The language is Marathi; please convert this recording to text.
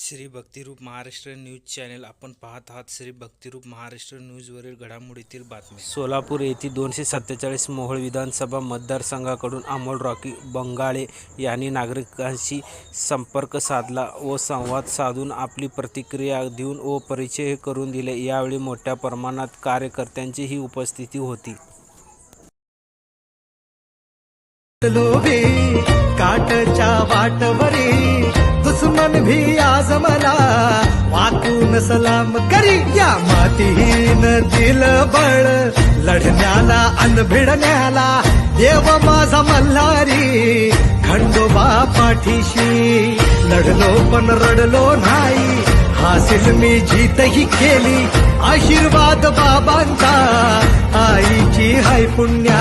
Shri Bhaktirup Maharashtra news channel. आपण पाहत आहात श्री भक्तिरूप महाराष्ट्र न्यूजवरील घडामोडीतील बातमी सोलापूर येथील दोनशे सत्तेचाळीस मोहोळ विधानसभा मतदारसंघाकडून अमोल रॉकी बंगाळे यांनी नागरिकांशी संपर्क साधला व संवाद साधून आपली प्रतिक्रिया देऊन व परिचय करून दिले. यावेळी मोठ्या प्रमाणात कार्यकर्त्यांचीही उपस्थिती होती. काटच्या वाटवर मला. वाकून सलाम करी या मातीहीन दिल बळ. लढण्याला अन भिडण्याला देव माझा मल्हारी. खंडोबा पाठीशी लढलो पण रडलो नाही. हासिल मी जीतही केली. आशीर्वाद बाबांचा. आईची हाय पुण्या